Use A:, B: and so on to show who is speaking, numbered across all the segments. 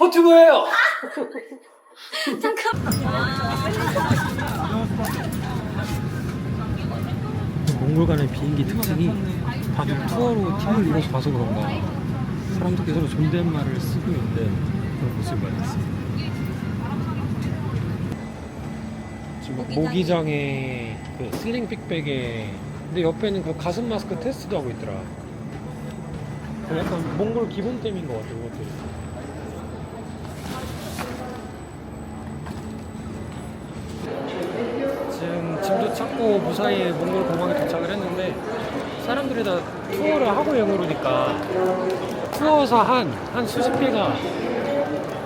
A: 포튜브예요. 몽골 가는 비행기 특징이 다들 투어로 팀을 이뤄서 가서 그런가 사람들끼리 서로 존댓말을 쓰고 있는 그런 모습을 많이 있어요. 지금 모기장에 그 슬링 빅백에 근데 옆에는 그 가슴 마스크 테스트도 하고 있더라. 그 약간 몽골 기본 템인 것 같아 그것들이. 짐도 찾고 무사히 몽골 공항에 도착을 했는데 사람들이 다 투어를 하고 여행오니까 투어사 한, 한 수십 개가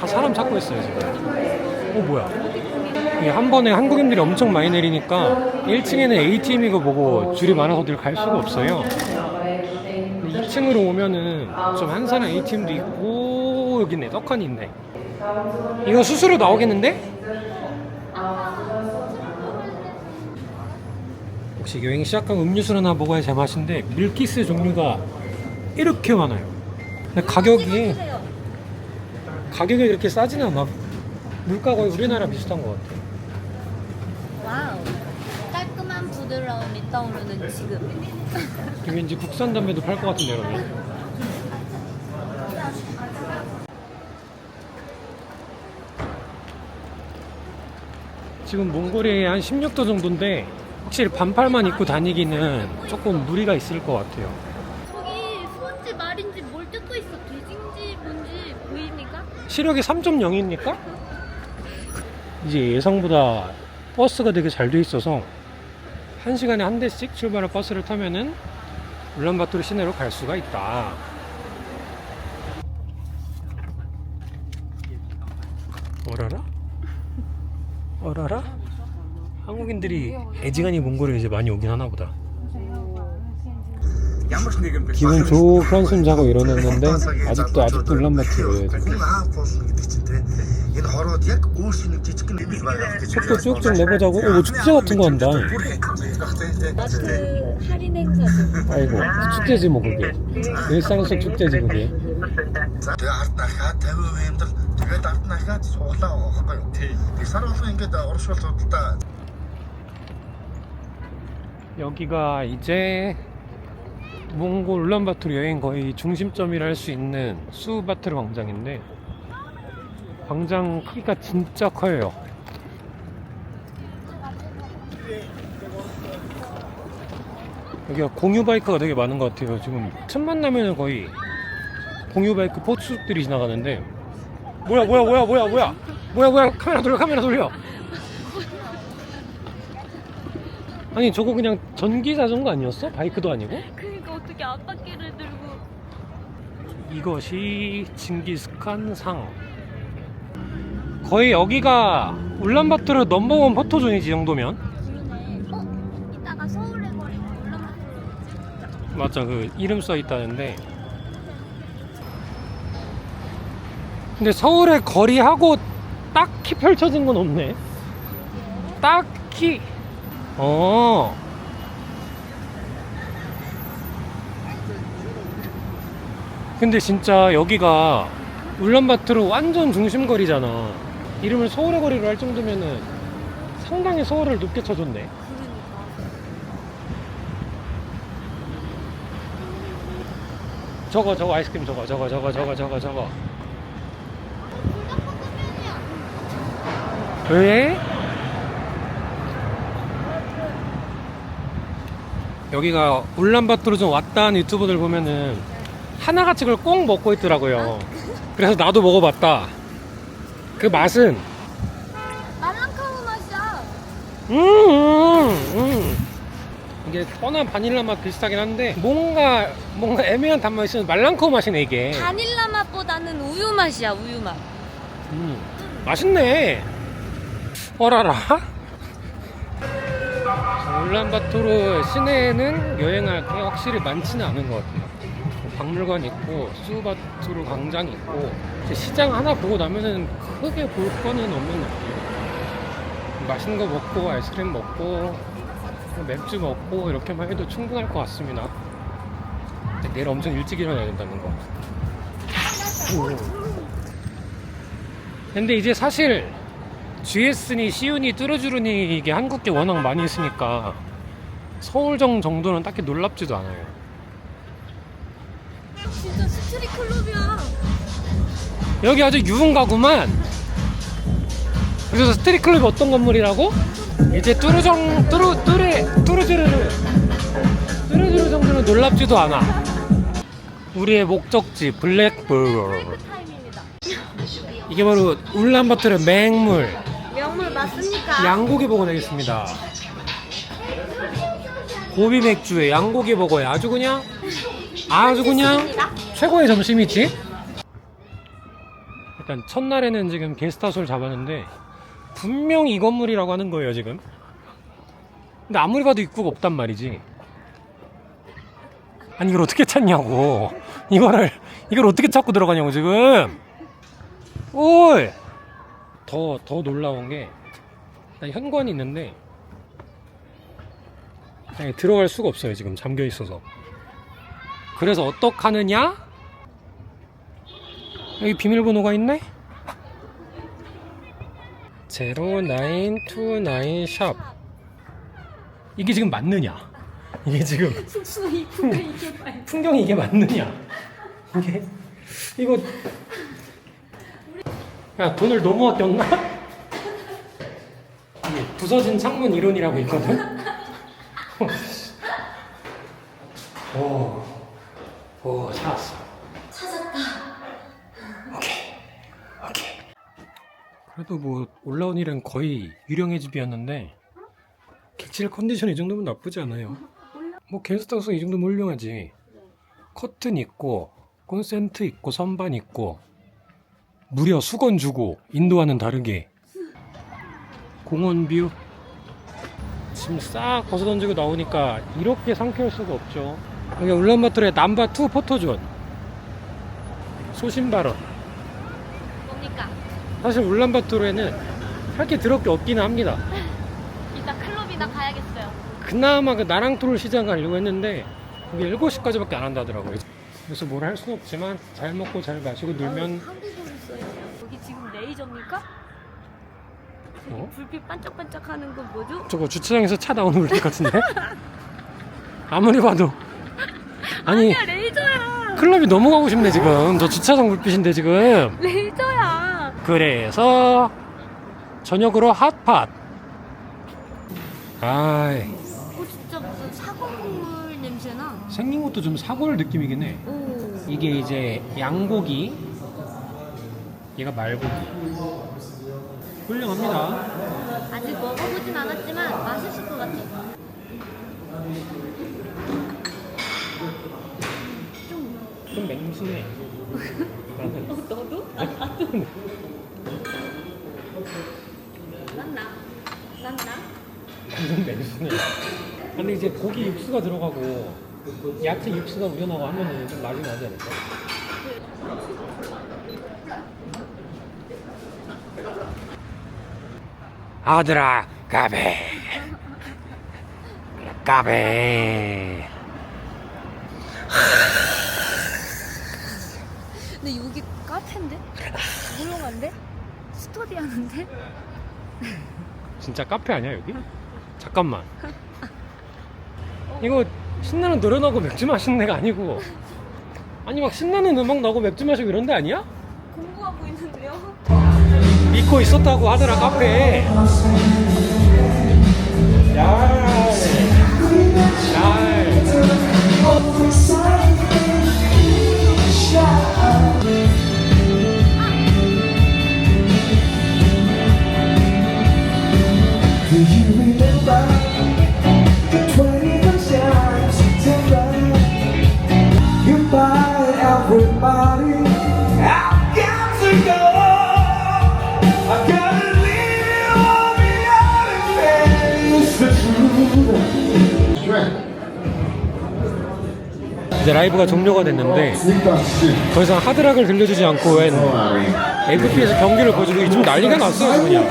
A: 다 사람 찾고 있어요 지금. 어 뭐야? 한 번에 한국인들이 엄청 많이 내리니까 1층에는 ATM이고 뭐고 줄이 많아서 어딜 갈 수가 없어요. 2층으로 오면은 좀 한산한 ATM도 있고 여기 있네 떡하니 있네. 이거 수수료 나오겠는데? 혹시 여행 시작한 음료수를 하나 먹어야 제맛인데 밀키스 종류가 이렇게 많아요. 근데 가격이 가격이 이렇게 싸진 않아. 물가 거의 우리나라 비슷한 것 같아.
B: 와우. 깔끔한 부드러움이 떠오르는 지금.
A: 왠지 국산 담배도 팔 것 같은데 여러분. 지금 몽골이 한 16도 정도인데 확실히 반팔만 입고 다니기는 조금 무리가 있을 것 같아요
B: 저기 소인지 말인지 뭘 뜯고 있어? 돼지인지 뭔지 보입니까?
A: 시력이 3.0입니까? 이제 예상보다 버스가 되게 잘 돼 있어서 한 시간에 한 대씩 출발할 버스를 타면은 울란바토르 시내로 갈 수가 있다. 어라라? 어라라? 한국인들이 애지간히 몽골에 이제 많이 오긴 하나 보다. 기분 좋게 한숨 자고 일어났는데 아직도 아직도 울란바토르에 속도 쭉쭉 내보자고. 오 축제 같은 거 한다. 아이고 그 축제지 뭐 그게. 일상 속 축제지 그게. 여기가 이제 몽골 울란바토르 여행 거의 중심점이라 할 수 있는 수바트르 광장인데 광장 크기가 진짜 커요. 여기가 공유 바이크가 되게 많은 것 같아요. 지금 틈만 나면 거의 공유 바이크 포츠들이 지나가는데. 뭐야 뭐야 뭐야 뭐야 뭐야? 뭐야 뭐야? 카메라 돌려 카메라 돌려 아니 저거 그냥 전기 자전거 아니었어? 바이크도 아니고?
B: 그러니까 어떻게 앞바퀴를 들고
A: 이것이 징기스칸 상 거의 여기가 울란바토르 넘버원 포토존이지 이 정도면
B: 그러네. 어? 이따가 올라가서
A: 맞아 그 이름 써 있다는데 근데 서울의 거리하고 딱히 펼쳐진 건 없네 딱히 어 근데 진짜 여기가 울란바토르 완전 중심거리잖아 이름을 서울의 거리로 할 정도면은 상당히 서울을 높게 쳐줬네. 저거 저거 아이스크림 저거 저거 저거 저거 저거 저거 왜? 여기가 울란바토르 좀 왔다는 유튜버들 보면은 하나같이 그걸 꼭 먹고 있더라고요 그래서 나도 먹어봤다 그 맛은
B: 말랑카우 맛이야.
A: 음, 음, 음. 이게 뻔한 바닐라 맛 비슷하긴 한데 뭔가 뭔가 애매한 단맛이 있으면 말랑커 맛이네 이게
B: 바닐라 맛보다는 우유 맛이야. 우유 맛.
A: 음, 맛있네. 어라라. 울란바토르 시내에는 여행할 게 확실히 많지는 않은 것 같아요. 뭐 박물관 있고 수바토르 광장 있고 시장 하나 보고 나면은 크게 볼 거는 없는 것 같아요. 맛있는 거 먹고 아이스크림 먹고 맥주 먹고 이렇게만 해도 충분할 것 같습니다. 내일 엄청 일찍 일어나야 된다는 거. 오. 근데 이제 사실 GS니 시윤이 뚜루주루니 이게 한국계 워낙 많이 있으니까 서울정 정도는 딱히 놀랍지도 않아요.
B: 진짜 스트릿 클럽이야.
A: 여기 아주 유흥가구만. 그래서 스트릿 클럽이 어떤 건물이라고? 이제 뚜루정 뚜루 뚜레 뚜루주르르 뚜루주르 정도는 놀랍지도 않아. 우리의 목적지 블랙볼. 이게 바로 울란바토르 맹물? 양고기 버거 되겠습니다. 고비 맥주에 양고기 버거에 아주 그냥 아주 그냥 최고의 점심이지. 일단 첫날에는 지금 게스트하우스를 잡았는데 분명 이 건물이라고 하는 거예요 지금. 근데 아무리 봐도 입구가 없단 말이지. 아니 이걸 어떻게 찾냐고. 이거를 이걸 어떻게 찾고 들어가냐고 지금. 오이. 더, 더 놀라운 게, 현관이 있는데, 들어갈 수가 없어요, 지금 잠겨 있어서. 그래서 어떡하느냐? 여기 비밀번호가 있네? 0929 샵. 이게 지금 맞느냐? 이게 지금
B: 입구가 이게 말.
A: 풍경이 이게 맞느냐? 이게, 이거, 야, 돈을 너무 아꼈나? 이게 부서진 창문 이론이라고 있거든? 오, 오, 찾았어.
B: 찾았다.
A: 오케이, 오케이. 그래도 뭐, 올라온 일은 거의 유령의 집이었는데, 객실 컨디션 이 정도면 나쁘지 않아요. 뭐, 게스트하우스 이 정도면 훌륭하지. 커튼 있고, 콘센트 있고, 선반 있고, 무려 수건 주고, 인도와는 다르게. 공원 뷰. 짐 싹 벗어던지고 나오니까 이렇게 상쾌할 수가 없죠. 여기 울란바토르의 남바2 포토존. 소신발언.
B: 뭡니까?
A: 사실 울란바토르에는 할 게 더럽게 없기는 합니다.
B: 이따 클럽이나 가야겠어요.
A: 그나마 그 나랑토르 시장 가려고 했는데 그게 7시까지밖에 안 한다더라고요. 그래서 뭘 할 수는 없지만 잘 먹고 잘 마시고 놀면.
B: 여기 지금 레이저입니까? 저기
A: 어?
B: 불빛 반짝반짝하는 건 뭐죠?
A: 저거 주차장에서 차 나오는 불빛 같은데? 아무리 봐도 아니
B: 아니야 레이저야.
A: 클럽이 너무 가고 싶네 지금 저 주차장 불빛인데 지금
B: 레이저야.
A: 그래서 저녁으로 핫팟 아이
B: 어 진짜 무슨 사과 국물 냄새나.
A: 생긴 것도 좀 사골 느낌이긴 해
B: 오.
A: 이게 이제 양고기 얘가 말고기 훌륭합니다
B: 아직 먹어보진 않았지만 맛있을 것 같아.
A: 좀 맹신해 나는
B: 너도?
A: 나는
B: 난나. 난나.
A: 좀 맹신해 근데 이제 고기 육수가 들어가고 야채 육수가 우려나고 하면은 좀 맛이 나지 않을까? 아들아 가베 가베
B: 근데 여기 카페인데? 훌륭한데? 스터디 하는데?
A: 진짜 카페 아니야 여기? 잠깐만 이거 신나는 노래 나고 맥주 마시는 데가 아니고 아니 막 신나는 음악 나고 맥주 마시고 이런 데 아니야?
B: 공부하고 있는데요?
A: 믿고 있었다고 하더라 카페에 야, 야.
C: Do you remember
A: 이제 라이브가 종료가 됐는데 더 이상 하드락을 들려주지 않고 웬 FP에서 경기를 보여주고 좀 난리가 났어요 그냥.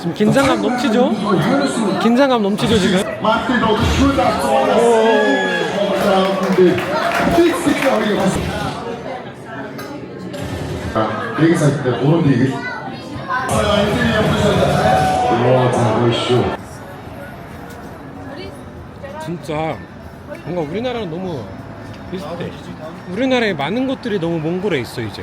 A: 지금 긴장감 넘치죠? 긴장감 넘치죠 지금?
D: 비행사 있을 때 보는데 이게 와 장거쇼
A: 진짜 뭔가 우리나라랑 너무 비슷해. 우리나라에 많은 것들이 너무 몽골에 있어 이제.